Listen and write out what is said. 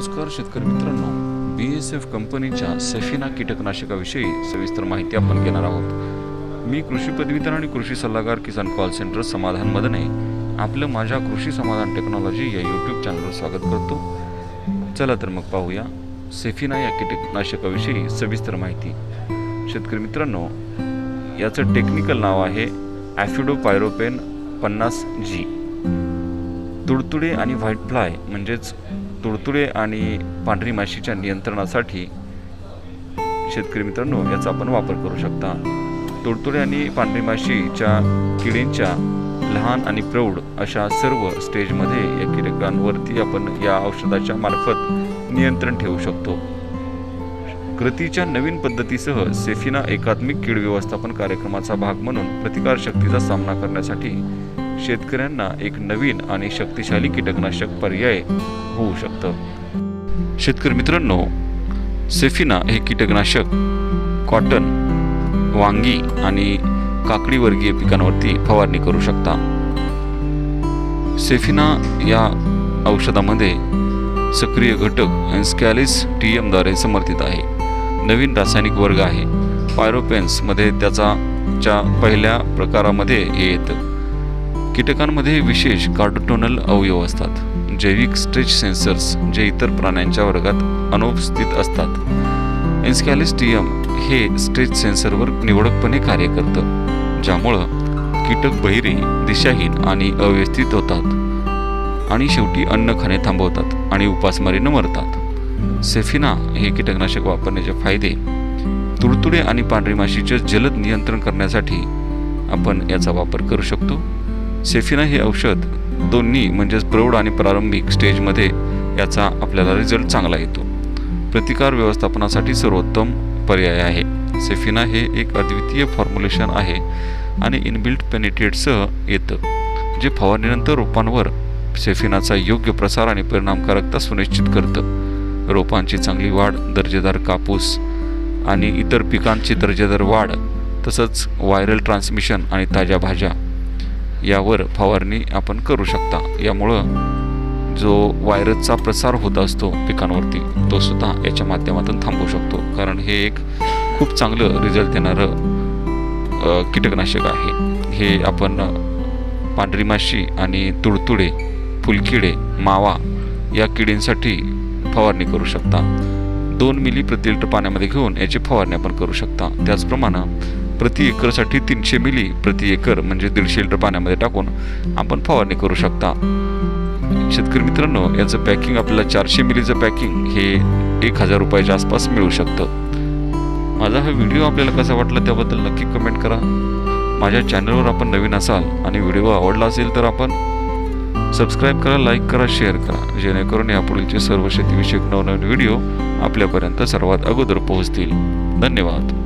नमस्कार शेतकरी मित्रांनो. बी एस एफ कंपनीच्या सेफिना कीटकनाशकाविषयी सविस्तर माहिती आपण घेणार आहोत. मी कृषी पदवीधर आणि कृषी सल्लागार किसान कॉल सेंटर समाधान मदने आपलं माझ्या कृषी समाधान टेक्नॉलॉजी या यूट्यूब चॅनलवर स्वागत करतो. चला तर मग पाहूया सेफिना या कीटकनाशकाविषयी सविस्तर माहिती. शेतकरी मित्रांनो याचं टेक्निकल नाव आहे ॲफिडो पायरोपेन पन्नास जी तुडतुडे आणि व्हाईट फ्लाय म्हणजेच तुडतुडे आणि पांढरी माशीच्या नियंत्रणासाठी शेतकरी मित्रांनो याचा आपण वापर करू शकता. तुडतुडे आणि पांढरी माशीच्या किडींच्या लहान आणि प्रौढ अशा सर्व स्टेजमध्ये या कीटकांवरती आपण या औषधाच्या मार्फत नियंत्रण ठेवू शकतो. कृतीच्या नवीन पद्धतीसह सेफिना एकात्मिक कीड व्यवस्थापन कार्यक्रमाचा भाग म्हणून प्रतिकारशक्तीचा सामना करण्यासाठी शेतकऱ्यांना एक नवीन आणि शक्तिशाली कीटकनाशक पर्याय होऊ शकतं. शेतकरी मित्रांनो सेफिना हे कीटकनाशक कॉटन वांगी आणि काकडीवर्गीय पिकांवरती फवारणी करू शकता. सेफिना या औषधामध्ये सक्रिय घटक एन्स्कॅलिस टी एमद्वारे समर्थित आहे. नवीन रासायनिक वर्ग आहे. पायरोपेन्समध्ये त्याचा च्या पहिल्या प्रकारामध्ये येतं. कीटकांमध्ये विशेष कार्डोटोनल अवयव असतात. जैविक स्ट्रेच सेन्सर्स जे इतर प्राण्यांच्या वर्गात अनुपस्थित असतात. एन्स्कॅलिस्टियम हे स्ट्रेच सेन्सरवर निवडकपणे कार्य करतं ज्यामुळं कीटक बहिरे दिशाहीन आणि अव्यवस्थित होतात. आणि शेवटी अन्न खाणे थांबवतात आणि उपासमारीनं मरतात. सेफिना हे कीटकनाशक वापरण्याचे फायदे तुडतुडे आणि पांढरी माशीचे जलद नियंत्रण करण्यासाठी आपण याचा वापर करू शकतो. सेफिना हे औषध दोन्ही म्हणजेच प्रौढ आणि प्रारंभिक स्टेजमध्ये याचा आपल्याला रिझल्ट चांगला येतो. प्रतिकार व्यवस्थापनासाठी सर्वोत्तम पर्याय आहे. सेफिना हे एक अद्वितीय फॉर्म्युलेशन आहे आणि इनबिल्ट पेनिटेटसह येतं जे फवारणीनंतर रोपांवर सेफिनाचा योग्य प्रसार आणि परिणामकारकता सुनिश्चित करतं. रोपांची चांगली वाढ दर्जेदार कापूस आणि इतर पिकांची दर्जेदार वाढ तसंच व्हायरल ट्रान्समिशन आणि ताज्या भाज्या यावर फवारणी आपण करू शकता. यामुळं जो व्हायरसचा प्रसार होत असतो पिकांवरती तो सुद्धा याच्या माध्यमातून थांबवू शकतो. कारण हे एक खूप चांगलं रिझल्ट देणारं कीटकनाशक आहे. हे आपण पांढरी माशी आणि तुडतुडे फुलकिडे मावा या किडींसाठी फवारणी करू शकता. दोन मिली प्रति लिटर पाण्यामध्ये घेऊन याची फवारणी आपण करू शकता. त्याचप्रमाणे प्रति एकरसाठी तीनशे मिली प्रति एकर म्हणजे दीडशे लिटर पाण्यामध्ये टाकून आपण फवारणी करू शकता. शेतकरी मित्रांनो याचं पॅकिंग आपल्याला चारशे मिलीचं पॅकिंग हे एक हजार रुपयाच्या आसपास मिळू शकतं. माझा हा व्हिडिओ आपल्याला कसा वाटला त्याबद्दल नक्की कमेंट करा. माझ्या चॅनलवर आपण नवीन असाल आणि व्हिडिओ आवडला असेल तर आपण सबस्क्राईब करा लाईक करा शेअर करा. जेणेकरून यापुढीलचे सर्व शेतीविषयक नवनवीन व्हिडिओ आपल्यापर्यंत सर्वात अगोदर पोहोचतील. धन्यवाद.